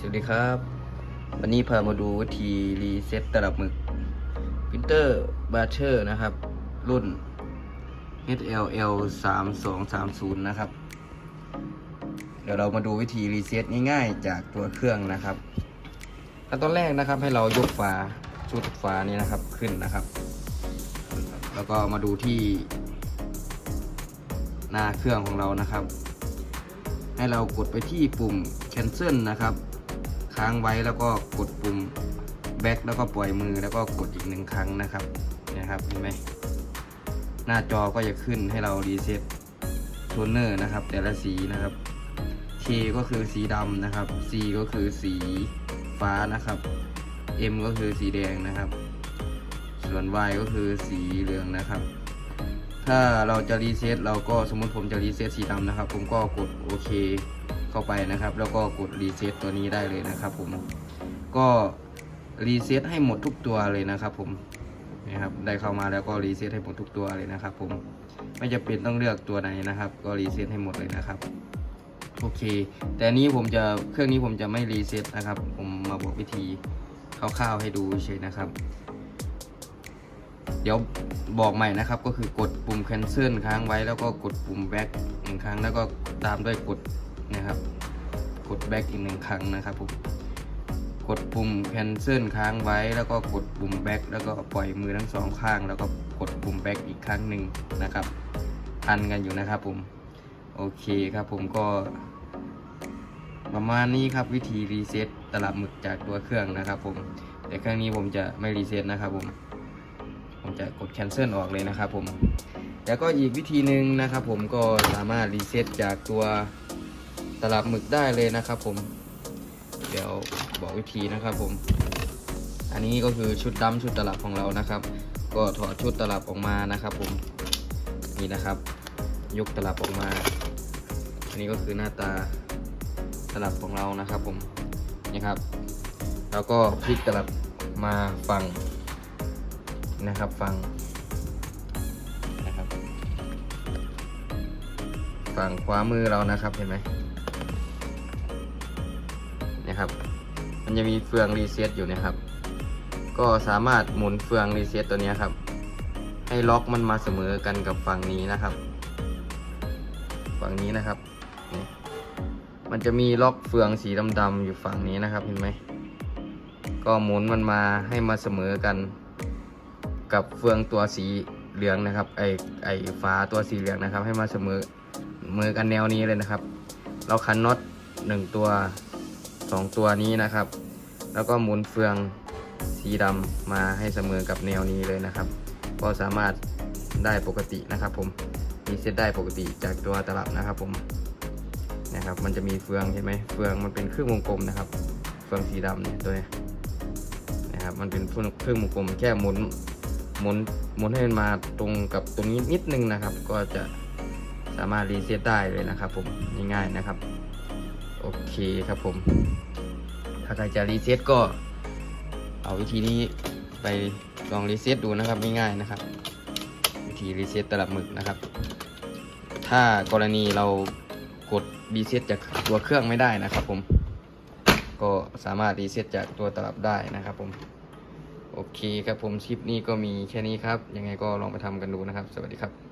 สวัสดีครับ วันนี้พามาดูวิธีรีเซ็ตตลับหมึกพิมเตอร์บาร์เชอร์นะครับ รุ่น HLL 3 2 3 0นะครับ เดี๋ยวเรามาดูวิธีรีเซ็ตง่ายๆ จากตัวเครื่องนะครับขั้นตอนแรกนะครับให้เรายกฝาชุดฝานี้นะครับขึ้นนะครับ แล้วก็มาดูที่ หน้าเครื่องของเรานะครับ ให้เรากดไปที่ปุ่ม cancel นะครับ ค้างไว้แล้วก็กดปุ่ม back แล้วก็ปล่อยมือแล้วก็กดอีกหนึ่งครั้งนะครับนะครับเห็นไหมหน้าจอก็จะขึ้นให้เรารีเซ็ตโทนเนอร์นะครับ แต่ละสีนะครับ K ก็คือสีดำนะครับ C ก็คือสีฟ้านะครับ M ก็คือสีแดงนะครับ ส่วน Y ก็คือสีเหลืองนะครับ ถ้าเราจะรีเซ็ตเราก็สมมติผมจะรีเซ็ตสีดำนะครับ ผมก็กดโอเค เข้าไปนะครับ แล้วก็กดรีเซ็ตตัวนี้ได้เลยนะครับ ผมก็รีเซ็ตให้หมดทุกตัวเลยนะครับ ผมนะครับได้เข้ามาแล้วก็รีเซ็ตให้หมดทุกตัวเลยนะครับ ผมไม่จะเป็นต้องเลือกตัวไหนนะครับ ก็รีเซ็ตให้หมดเลยนะครับโอเค แต่นนี้ผมจะเครื่องนี้ผมจะไม่รีเซ็ตนะครับ ผมมาบอกวิธีคร่าวๆให้ดูเฉยนะครับ เดี๋ยวบอกใหม่นะครับ ก็คือกดปุ่ม cancel ค้างไว้แล้วก็กดปุ่ม back หนึ่งครั้งแล้วก็ตามด้วยกด นะครับกด back อีกหนึ่งครั้งนะครับผมกดปุ่ม cancel ค้างไว้แล้วก็กดปุ่ม back แล้วก็ปล่อยมือทั้งสองข้าง แล้วก็กดปุ่ม back อีกครั้งหนึ่งนะครับทันกันอยู่นะครับผมโอเคครับผมก็ ประมาณนี้ครับวิธีรีเซ็ตตลับหมึกจากตัวเครื่องนะครับผมแต่เครื่องนี้ผมจะไม่รีเซ็ตนะครับผมผมจะกด cancel ออกเลยนะครับผมแล้วก็อีกวิธีหนึ่งนะครับผมก็สามารถรีเซ็ตจากตัว ตลับหมึกได้เลยนะครับผม เดี๋ยวบอกวิธีนะครับผม อันนี้ก็คือชุดดำชุดตลับของเรานะครับ ก็ถอดชุดตลับออกมานะครับผม นี่นะครับ ยกตลับออกมา อันนี้ก็คือหน้าตาตลับของเรานะครับผม นี่ครับ แล้วก็พลิกตลับมาฝั่งนะครับฟังนะครับฝั่งขวามือเรานะครับเห็นไหม นะครับ มันจะมีเฟืองรีเซ็ตอยู่นะครับ ก็สามารถหมุนเฟืองรีเซ็ตตัวนี้ครับ ให้ล็อกมันมาเสมอกันกับฝั่งนี้นะครับ ฝั่งนี้นะครับนี่มันจะมีล็อกเฟืองสีดำๆอยู่ฝั่งนี้นะครับเห็นไหมก็หมุนมันมาให้มาเสมอกัน กับเฟืองตัวสีเหลืองนะครับไอไอฟ้าตัวสีเหลืองนะครับ ให้มาเสมอมือกันแนวนี้เลยนะครับ เราขันน็อตหนึ่งตัว สองตัวนี้นะครับ แล้วก็หมุนเฟืองสีดำมาให้เสมอกับแนวนี้เลยนะครับ ก็สามารถได้ปกตินะครับ ผมมีเซตได้ปกติจากตัวตลับนะครับผมนะครับมันจะมีเฟืองเห็นไหมเฟืองมันเป็นเครื่องวงกลมนะครับ เฟืองสีดำเนี่ยตัวนี้นะครับมันเป็นเครื่องวงกลมแค่หมุนหมุนหมุนให้มันมาตรงกับตรงนี้นิดนึงนะครับ ก็จะสามารถรีเซ็ตได้เลยนะครับ ผมง่ายๆนะครับ โอเคครับผม ถ้าใครจะรีเซ็ตก็ เอาวิธีนี้ไปลองรีเซ็ตดูนะครับง่ายๆนะครับ วิธีรีเซ็ตตลับหมึกนะครับ ถ้ากรณีเรากดรีเซ็ตจากตัวเครื่องไม่ได้นะครับผม ก็สามารถรีเซ็ตจากตัวตลับได้นะครับผม โอเคครับผมคลิปนี้ก็มีแค่นี้ครับ ยังไงก็ลองไปทำกันดูนะครับ สวัสดีครับ